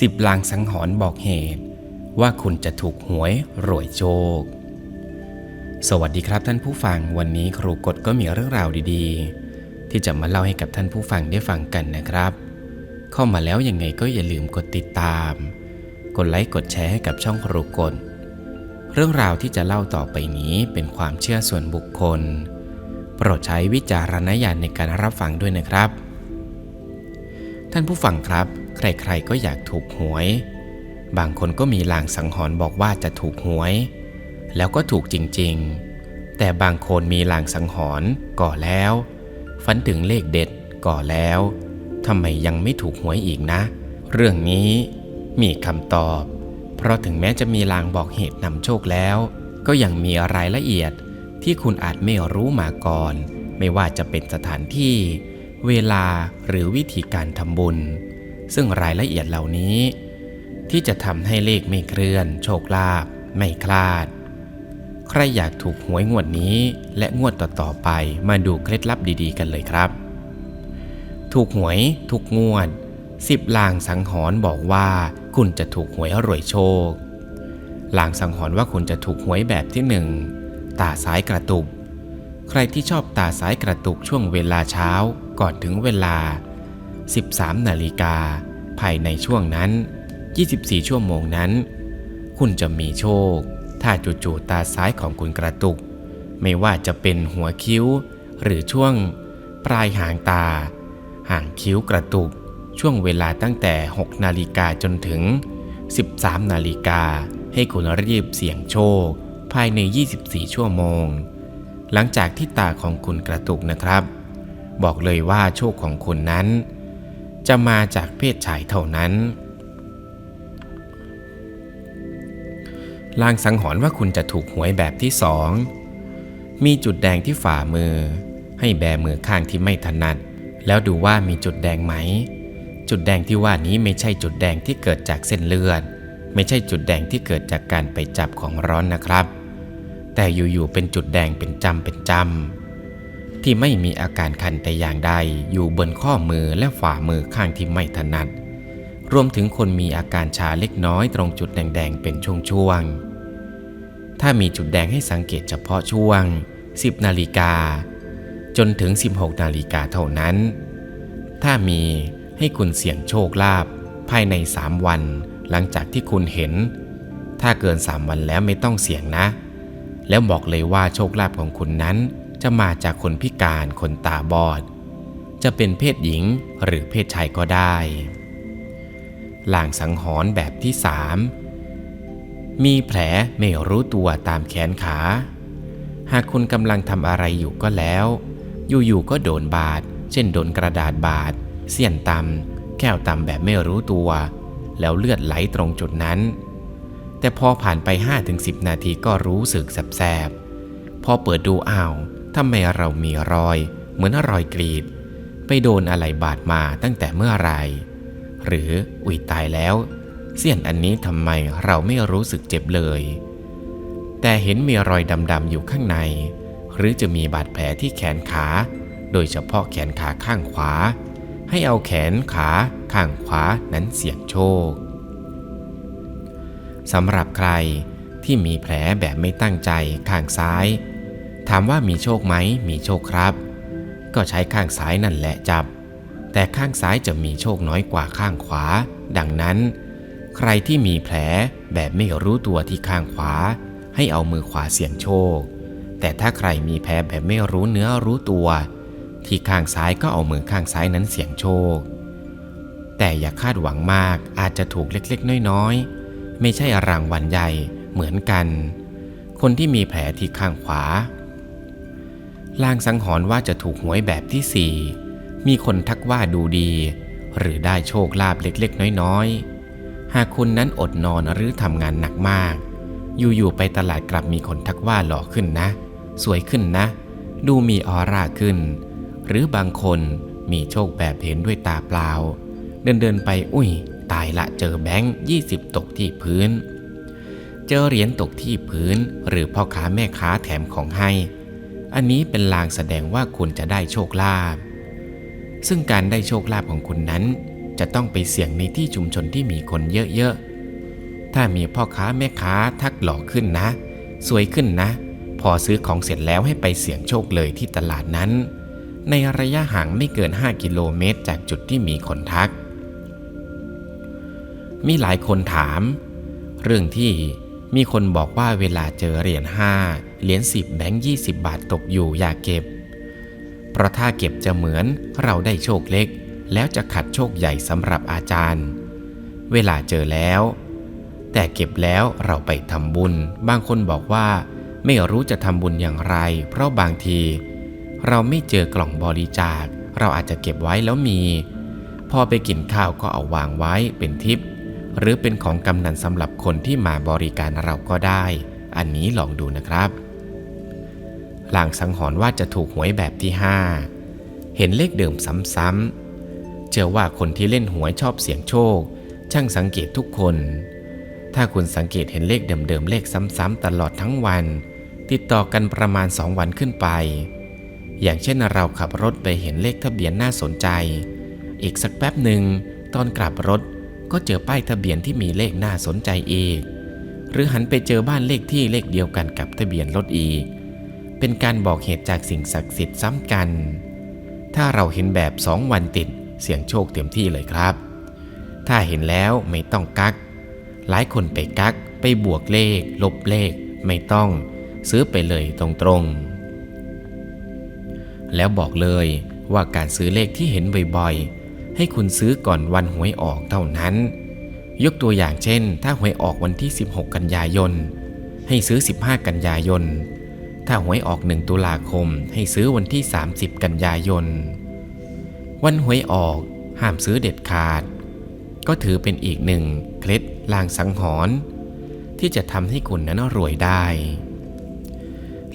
สิบลางสังหรณ์บอกเหตุ ว่าคุณจะถูกหวยรวยโชค สวัสดีครับท่านผู้ฟังวันนี้ครูกฎก็มีเรื่องราวดีๆ ที่จะมาเล่าให้กับท่านผู้ฟังได้ฟังกันนะครับ เข้ามาแล้วยังไงก็อย่าลืมกดติดตาม กดไลค์กดแชร์ให้กับช่องครูกฎเรื่องราวที่จะเล่าต่อไปนี้เป็นความเชื่อส่วนบุคคล โปรดใช้วิจารณญาณในการรับฟังด้วยนะครับ ท่านผู้ฟังครับ ใครๆก็อยากถูกหวย บางคนก็มีลางสังหรณ์บอกว่าจะถูกหวย แล้วก็ถูกจริงๆ แต่บางคนมีลางสังหรณ์ก่อแล้ว ฝันถึงเลขเด็ดก่อแล้วทำไมยังไม่ถูกหวยอีกนะ เรื่องนี้มีคำตอบ เพราะถึงแม้จะมีลางบอกเหตุนำโชคแล้ว ก็ยังมีรายละเอียดที่คุณอาจไม่รู้มาก่อน ไม่ว่าจะเป็นสถานที่ เวลาหรือวิธีการทำบุญ ซึ่งรายละเอียดเหล่านี้ ที่จะทำให้เลขไม่เคลื่อน โชคลาภไม่คลาด ใครอยากถูกหวยงวดนี้และงวดต่อๆไปมาดูเคล็ดลับดีๆ กันเลยครับ ถูกหวยทุกงวดสิบลางสังหรณ์บอกว่าคุณจะถูกหวยรวยโชค ลางสังหรณ์ว่าคุณจะถูกหวยแบบที่หนึ่งตาซ้ายกระตุก ใครที่ชอบตาซ้ายกระตุกช่วงเวลาเช้าก่อนถึงเวลา 13 นาฬิกา ภายในช่วงนั้น 24 ชั่วโมงนั้น คุณจะมีโชค ถ้าจู่ๆตาซ้ายของคุณกระตุก ไม่ว่าจะเป็นหัวคิ้ว หรือช่วง ปลายหางตา หางคิ้วกระตุก ช่วงเวลาตั้งแต่ 6 นาฬิกาจนถึง 13 นาฬิกา ให้คุณรีบเสี่ยงโชค ภายใน 24 ชั่วโมง หลังจากที่ตาของคุณกระตุกนะครับบอกเลยว่าโชคของคุณนั้น จะมาจากเพศชายเท่านั้นลางสังหรณ์ว่าคุณจะถูกหวยแบบที่สอง มีจุดแดงที่ฝ่ามือ ให้แบมือข้างที่ไม่ถนัด แล้วดูว่ามีจุดแดงไหม จุดแดงที่ว่านี้ไม่ใช่จุดแดงที่เกิดจากเส้นเลือด ไม่ใช่จุดแดงที่เกิดจากการไปจับของร้อนนะครับ แต่อยู่ๆเป็นจุดแดงเป็นจำเป็นจำ ที่ไม่มีอาการคันแต่อย่างใดอยู่บนข้อมือและฝ่ามือข้างที่ไม่ถนัด รวมถึงคนมีอาการชาเล็กน้อยตรงจุดแดงๆเป็นช่วงๆ ถ้ามีจุดแดงให้สังเกตเฉพาะช่วง 10 นาฬิกา จนถึง 16 นาฬิกาเท่านั้น ถ้ามีให้คุณเสี่ยงโชคลาภภายใน 3 วัน หลังจากที่คุณเห็น ถ้าเกิน 3 วันแล้วไม่ต้องเสี่ยงนะ แล้วบอกเลยว่าโชคลาภของคุณนั้น จะมาจากคนพิการคนตาบอด จะเป็นเพศหญิงหรือเพศชายก็ได้ลางสังหรณ์แบบที่สามมีแผลไม่รู้ตัวตามแขนขา หากคุณกำลังทำอะไรอยู่ก็แล้ว อยู่ๆก็โดนบาด เช่นโดนกระดาษบาด เสี้ยนตำแก้วตำแบบไม่รู้ตัว แล้วเลือดไหลตรงจุดนั้น แต่พอผ่านไป 5-10 นาทีก็รู้สึกแสบๆพอเปิดดูอ้าว ทำไมเรามีรอย เหมือนรอยกรีด ไปโดนอะไรบาดมาตั้งแต่เมื่อไรหรืออุยตายแล้ว เสี้ยนอันนี้ทำไมเราไม่รู้สึกเจ็บเลย แต่เห็นมีรอยดำๆอยู่ข้างใน หรือจะมีบาดแผลที่แขนขา โดยเฉพาะแขนขาข้างขวา ให้เอาแขนขาข้างขวานั้นเสี่ยงโชคสำหรับใครที่มีแผลแบบไม่ตั้งใจข้างซ้าย ถามว่ามีโชคไหม มีโชคครับ ก็ใช้ข้างซ้ายนั่นแหละจับ แต่ข้างซ้ายจะมีโชคน้อยกว่าข้างขวา ดังนั้น ใครที่มีแผลแบบไม่รู้ตัวที่ข้างขวา ให้เอามือขวาเสี่ยงโชค แต่ถ้าใครมีแผลแบบไม่รู้เนื้อรู้ตัว ที่ข้างซ้ายก็เอามือข้างซ้ายนั้นเสี่ยงโชค แต่อย่าคาดหวังมากอาจจะถูกเล็กๆ น้อยๆ ไม่ใช่รางวัลใหญ่เหมือนกัน คนที่มีแผลที่ข้างขวา ลางสังหรณ์ว่าจะถูกหวยแบบที่สี่มีคนทักว่าดูดี หรือได้โชคลาภเล็กๆ น้อยๆ หากคุณนั้นอดนอนหรือทำงานหนักมาก อยู่ๆไปตลาดกลับมีคนทักว่าหล่อขึ้นนะ สวยขึ้นนะ ดูมีออร่าขึ้น หรือบางคนมีโชคแบบเห็นด้วยตาเปล่า เดินเดินๆไปอุ้ย ตายละเจอแบงค์ยี่สิบตกที่พื้น เจอเหรียญตกที่พื้น หรือพ่อค้าแม่ค้าแถมของให้ อันนี้เป็นลางแสดงว่าคุณจะได้โชคลาภ ซึ่งการได้โชคลาภของคุณนั้น จะต้องไปเสี่ยงในที่ชุมชนที่มีคนเยอะๆ ถ้ามีพ่อค้าแม่ค้าทักหล่อขึ้นนะ สวยขึ้นนะ พอซื้อของเสร็จแล้วให้ไปเสี่ยงโชคเลยที่ตลาดนั้น ในระยะห่างไม่เกิน 5 กิโลเมตรจากจุดที่มีคนทัก มีหลายคนถาม เรื่องที่ มีคนบอกว่าเวลาเจอเหรียญ5เหรียญ10 แบงค์20 บาทตกอยู่อย่าเก็บ เพราะถ้าเก็บจะเหมือนเราได้โชคเล็ก แล้วจะขัดโชคใหญ่สำหรับอาจารย์ เวลาเจอแล้ว แต่เก็บแล้วเราไปทำบุญ บางคนบอกว่า ไม่รู้จะทำบุญอย่างไร เพราะบางที เราไม่เจอกล่องบริจาค เราอาจจะเก็บไว้แล้วมี พอไปกินข้าวก็เอาวางไว้เป็นทิป หรือเป็นของกำนันสำหรับคนที่มาบริการเราก็ได้ อันนี้ลองดูนะครับหลังสังหรณ์ว่าจะถูกหวยแบบที่ 5 เห็นเลขเดิมซ้ำๆเชื่อว่าคนที่เล่นหวยชอบเสี่ยงโชค ช่างสังเกตทุกคน ถ้าคุณสังเกตเห็นเลขเดิมๆเลขซ้ำๆตลอดทั้งวัน ติดต่อกันประมาณ 2 วันขึ้นไป อย่างเช่นเราขับรถไปเห็นเลขทะเบียนน่าสนใจ อีกสักแป๊บหนึ่งตอนกลับรถ ก็เจอป้ายทะเบียนที่มีเลขน่าสนใจอีก หรือหันไปเจอบ้านเลขที่เลขเดียวกันกับทะเบียนรถอีก เป็นการบอกเหตุจากสิ่งศักดิ์สิทธิ์ซ้ำกัน ถ้าเราเห็นแบบสองวันติดเสี่ยงโชคเต็มที่เลยครับ ถ้าเห็นแล้วไม่ต้องกัก หลายคนไปกัก ไปบวกเลข ลบเลข ไม่ต้อง ซื้อไปเลยตรงๆ แล้วบอกเลยว่าการซื้อเลขที่เห็นบ่อยๆ ให้คุณซื้อก่อนวันหวยออกเท่านั้น ยกตัวอย่างเช่น ถ้าหวยออกวันที่ 16 กันยายน ให้ซื้อ 15 กันยายน ถ้าหวยออก 1 ตุลาคม ให้ซื้อวันที่ 30 กันยายน วันหวยออกห้ามซื้อเด็ดขาด ก็ถือเป็นอีกหนึ่งเคล็ดลางสังหรณ์ที่จะทำให้คุณนั้นรวยได้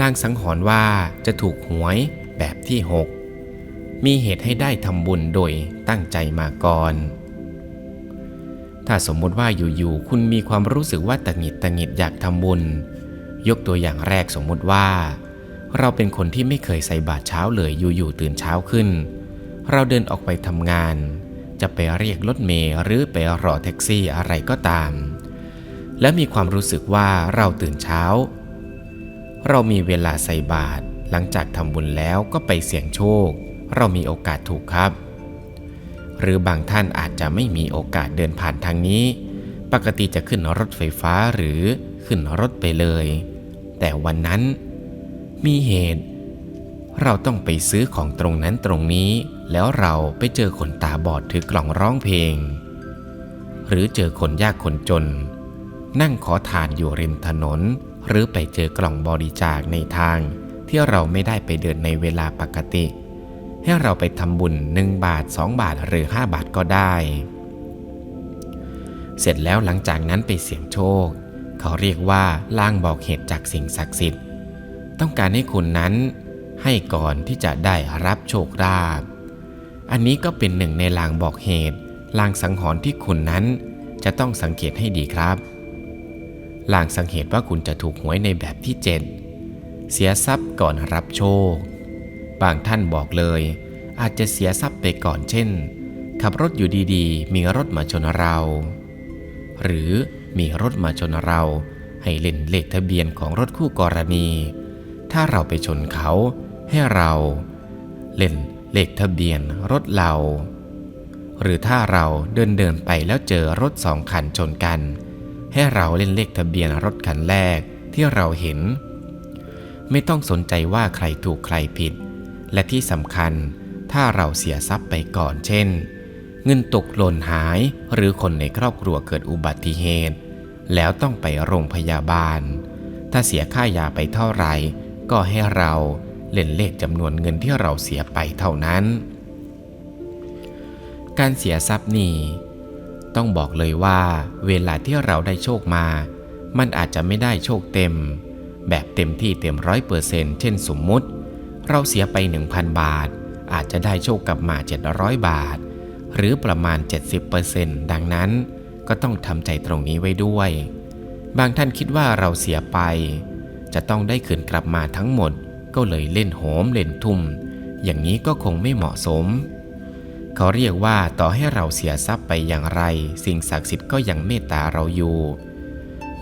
ลางสังหรณ์ว่าจะถูกหวยแบบที่ 6 มีเหตุให้ได้ทำบุญโดยตั้งใจมาก่อน ถ้าสมมติว่าอยู่ๆคุณมีความรู้สึกว่าตะหงิดตะหงิดอยากทำบุญ ยกตัวอย่างแรกสมมติว่า เราเป็นคนที่ไม่เคยใส่บาตรเช้าเลยอยู่ๆตื่นเช้าขึ้น เราเดินออกไปทำงาน จะไปเรียกรถเมล์หรือไปรอแท็กซี่อะไรก็ตาม และมีความรู้สึกว่าเราตื่นเช้า เรามีเวลาใส่บาตรหลังจากทำบุญแล้วก็ไปเสี่ยงโชค เรามีโอกาสถูกครับ หรือบางท่านอาจจะไม่มีโอกาสเดินผ่านทางนี้ ปกติจะขึ้นรถไฟฟ้าหรือขึ้นรถไปเลย แต่วันนั้นมีเหตุ เราต้องไปซื้อของตรงนั้นตรงนี้ แล้วเราไปเจอคนตาบอดถือกล่องร้องเพลง หรือเจอคนยากคนจน นั่งขอทานอยู่ริมถนน หรือไปเจอกล่องบริจาคในทางที่เราไม่ได้ไปเดินในเวลาปกติ ให้เราไปทำบุญ 1 บาท 2 บาทหรือ 5 บาทก็ได้ เสร็จแล้วหลังจากนั้นไปเสี่ยงโชค เขาเรียกว่าล่างบอกเหตุจากสิ่งศักดิ์สิทธิ์ ต้องการให้คุณนั้นให้ก่อนที่จะได้รับโชคลาภอันนี้ก็เป็นหนึ่งในลางบอกเหตุ ลางสังหรณ์ที่คุณนั้นจะต้องสังเกตให้ดีครับ ลางสังเหตว่าคุณจะถูกหวยในแบบที่ 7 เสียทรัพย์ก่อนรับโชค บางท่านบอกเลย อาจจะเสียทรัพย์ไปก่อนเช่น ขับรถอยู่ดีๆ มีรถมาชนเรา หรือมีรถมาชนเรา ให้เล่นเลขทะเบียนของรถคู่กรณี ถ้าเราไปชนเขาให้เรา เล่นเลขทะเบียนรถเรา หรือถ้าเราเดินเดินไปแล้วเจอรถสองคันชนกัน ให้เราเล่นเลขทะเบียนรถคันแรกที่เราเห็น ไม่ต้องสนใจว่าใครถูกใครผิด และที่สำคัญ ถ้าเราเสียทรัพย์ไปก่อน เช่น เงินตกหล่นหายหรือคนในครอบครัวเกิดอุบัติเหตุ แล้วต้องไปโรงพยาบาล ถ้าเสียค่ายาไปเท่าไหร่ ก็ให้เราเล่นเลขจำนวนเงินที่เราเสียไปเท่านั้น การเสียทรัพย์นี่ต้องบอกเลยว่าเวลาที่เราได้โชคมา มันอาจจะไม่ได้โชคเต็ม แบบเต็มที่เต็มร้อยเปอร์เซนต์เช่นสมมุติ เราเสียไป 1,000 บาท อาจจะได้โชคกลับมา 700 บาท หรือประมาณ 70%ดังนั้นก็ต้องทำใจตรงนี้ไว้ด้วย บางท่านคิดว่าเราเสียไป จะต้องได้คืนกลับมาทั้งหมด ก็เลยเล่นโหมเล่นทุ่ม อย่างนี้ก็คงไม่เหมาะสม เขาเรียกว่าต่อให้เราเสียทรัพย์ไปอย่างไร สิ่งศักดิ์สิทธิ์ก็ยังเมตตาเราอยู่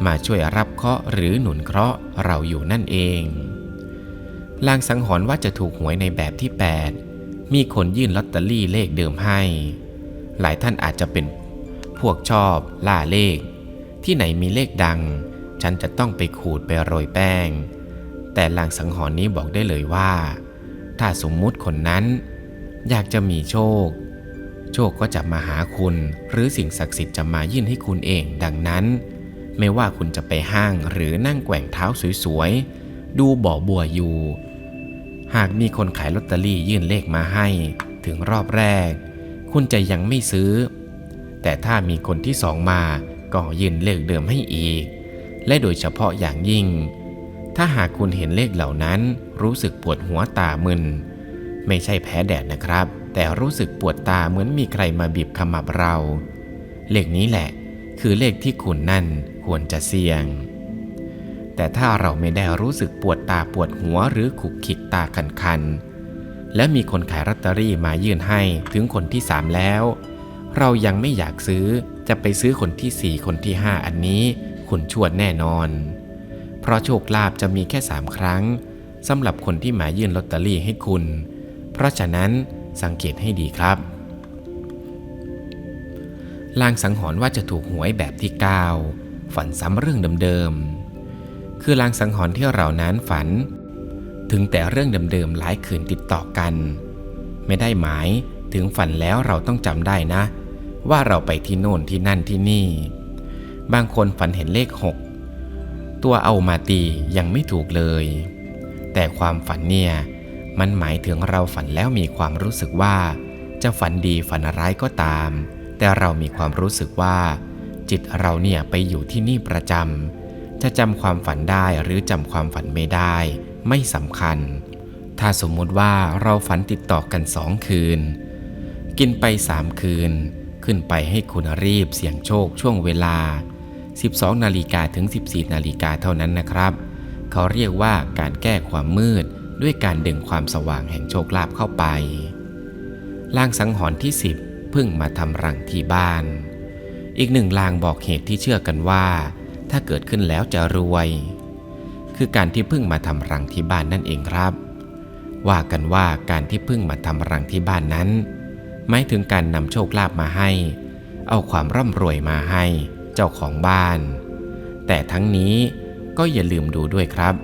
มาช่วยรับเคราะห์หรือหนุนเคราะห์เราอยู่นั่นเองลางสังหรณ์ว่าจะถูกหวยในแบบที่ 8 มีคนยื่นลอตเตอรี่เลขเดิมให้ หลายท่านอาจจะเป็นพวกชอบล่าเลข ที่ไหนมีเลขดัง ฉันจะต้องไปขูดไปโรยแป้ง แต่หลางสังหรณ์นี้บอกได้เลยว่า ถ้าสมมุติคนนั้น อยากจะมีโชค โชคก็จะมาหาคุณ หรือสิ่งศักดิ์สิทธิ์จะมายื่นให้คุณเอง ดังนั้น ไม่ว่าคุณจะไปห้างหรือนั่งแกว่งเท้าสวยๆ ดูบ่อบัวอยู่ หากมีคนขายลอตเตอรี่ยื่นเลขมาให้ ถึงรอบแรก คุณจะยังไม่ซื้อ แต่ถ้ามีคนที่สองมาก็ยื่นเลขเดิมให้อีก และโดยเฉพาะอย่างยิ่ง ถ้าหากคุณเห็นเลขเหล่านั้นรู้สึกปวดหัวตามึน ไม่ใช่แพ้แดดนะครับ แต่รู้สึกปวดตาเหมือนมีใครมาบีบขมับเรา เลขนี้แหละ คือเลขที่คุณนั่นควรจะเสี่ยง แต่ถ้าเราไม่ได้รู้สึกปวดตาปวดหัวหรือขุกขิกตาคันคันๆและมีคนขายลอตเตอรี่มายื่นให้ถึงคนที่สามแล้ว เรายังไม่อยากซื้อจะไปซื้อคนที่สี่คนที่ห้าอันนี้คุณชวดแน่นอน เพราะโชคลาภจะมีแค่สามครั้งสำหรับคนที่มายื่นลอตเตอรี่ให้คุณ เพราะฉะนั้นสังเกตให้ดีครับ ลางสังหรณ์ว่าจะถูกหวยแบบที่ 9 ฝันซ้ำเรื่องเดิมๆ คือลางสังหรณ์ที่เรานั้นฝัน ถึงแต่เรื่องเดิมๆหลายคืนติดต่อกัน ไม่ได้หมายถึงฝันแล้วเราต้องจำได้นะ ว่าเราไปที่โน่นที่นั่นที่นี่ บางคนฝันเห็นเลขหกตัวเอามาตียังไม่ถูกเลย แต่ความฝันเนี่ยมันหมายถึงเราฝันแล้วมีความรู้สึกว่า จะฝันดีฝันร้ายก็ตาม แต่เรามีความรู้สึกว่า จิตเราเนี่ยไปอยู่ที่นี่ประจำ จะจำความฝันได้หรือจำความฝันไม่ได้ ไม่สำคัญ ถ้าสมมติว่าเราฝันติดต่อกันสองคืน กินไปสามคืน ขึ้นไปให้คุณรีบเสี่ยงโชคช่วงเวลา 12 นาฬิกาถึง 14 นาฬิกาเท่านั้นนะครับ เขาเรียกว่าการแก้ความมืดด้วยการดึงความสว่างแห่งโชคลาภเข้าไปลางสังหรณ์ที่ 10 พึ่งมาทำรังที่บ้าน อีกหนึ่งลางบอกเหตุที่เชื่อกันว่า ถ้าเกิดขึ้นแล้วจะรวย คือการที่พึ่งมาทำรังที่บ้านนั่นเองครับ ว่ากันว่าการที่พึ่งมาทำรังที่บ้านนั้น หมายถึงการนำโชคลาภมาให้ เอาความร่ำรวยมาให้เจ้าของบ้าน แต่ทั้งนี้ก็อย่าลืมดูด้วยครับ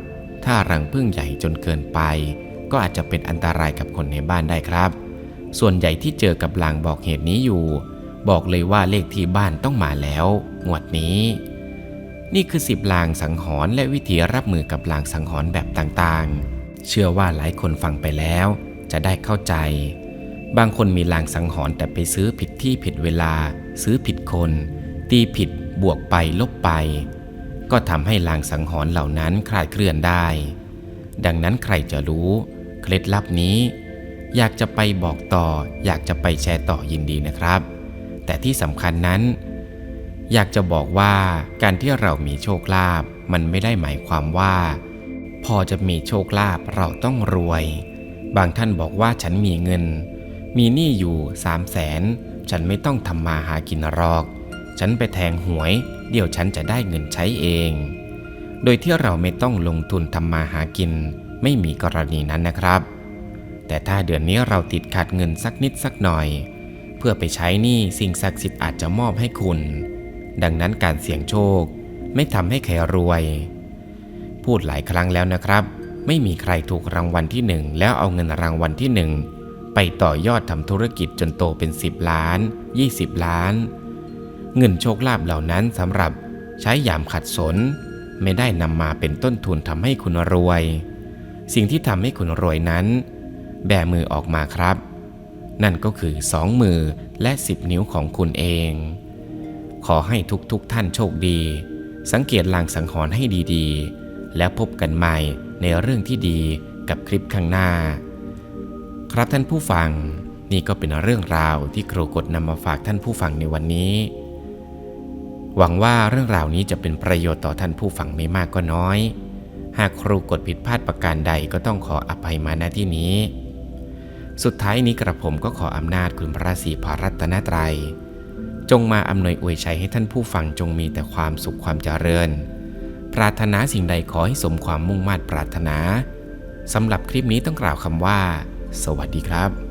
ถ้ารังพึ่งใหญ่จนเกินไป ก็อาจจะเป็นอันตรายกับคนในบ้านได้ครับ ส่วนใหญ่ที่เจอกับลางบอกเหตุนี้อยู่ บอกเลยว่าเลขที่บ้านต้องมาแล้วงวดนี้ นี่คือสิบลางสังหรณ์และวิธีรับมือกับลางสังหรณ์แบบต่างๆ เชื่อว่าหลายคนฟังไปแล้ว จะได้เข้าใจ บางคนมีลางสังหรณ์แต่ไปซื้อผิดที่ผิดเวลา ซื้อผิดคน ตีผิด บวกไปลบไป ก็ทำให้ลางสังหรณ์เหล่านั้นคลาดเคลื่อนได้ ดังนั้นใครจะรู้ เคล็ดลับนี้ อยากจะไปบอกต่อ อยากจะไปแชร์ต่อยินดีนะครับ แต่ที่สำคัญนั้น อยากจะบอกว่าการที่เรามีโชคลาภมันไม่ได้หมายความว่า พอจะมีโชคลาภเราต้องรวย บางท่านบอกว่าฉันมีเงิน มีหนี้อยู่สามแสนฉันไม่ต้องทำมาหากินหรอก ฉันไปแทงหวย เดี๋ยวฉันจะได้เงินใช้เอง โดยที่เราไม่ต้องลงทุนทำมาหากิน ไม่มีกรณีนั้นนะครับ แต่ถ้าเดือนนี้เราติดขาดเงินสักนิดสักหน่อย เพื่อไปใช้หนี้สิ่งศักดิ์สิทธิ์อาจจะมอบให้คุณ ดังนั้นการเสี่ยงโชคไม่ทำให้ใครรวย พูดหลายครั้งแล้วนะครับ ไม่มีใครถูกรางวัลที่หนึ่งแล้วเอาเงินรางวัลที่หนึ่งไปต่อยอดทำธุรกิจจนโตเป็น 10 ล้าน 20 ล้าน เงินโชคลาภเหล่านั้นสำหรับใช้ยามขัดสน ไม่ได้นำมาเป็นต้นทุนทำให้คุณรวย สิ่งที่ทำให้คุณรวยนั้น แบมือออกมาครับ นั่นก็คือสองมือและสิบนิ้วของคุณเอง ขอให้ทุกๆทท่านโชคดี สังเกตลางสังหรณ์ให้ดีๆ แล้วพบกันใหม่ในเรื่องที่ดีกับคลิปข้างหน้า ครับท่านผู้ฟังนี่ก็เป็นเรื่องราวที่ครูกดนำมาฝากท่านผู้ฟังในวันนี้ หวังว่าเรื่องราวนี้จะเป็นประโยชน์ต่อท่านผู้ฟังไม่มากก็น้อย หากครูกดผิดพลาดประการใดก็ต้องขออภัยมาณที่นี้ สุดท้ายนี้กระผมก็ขออำนาจคุณพระศรีพรรัตนตรัย จงมาอำนวยอวยชัยให้ท่านผู้ฟังจงมีแต่ความสุขความเจริญ ปรารถนาสิ่งใดขอให้สมความมุ่งมั่นปรารถนาสำหรับคลิปนี้ต้องกล่าวคำว่า สวัสดีครับ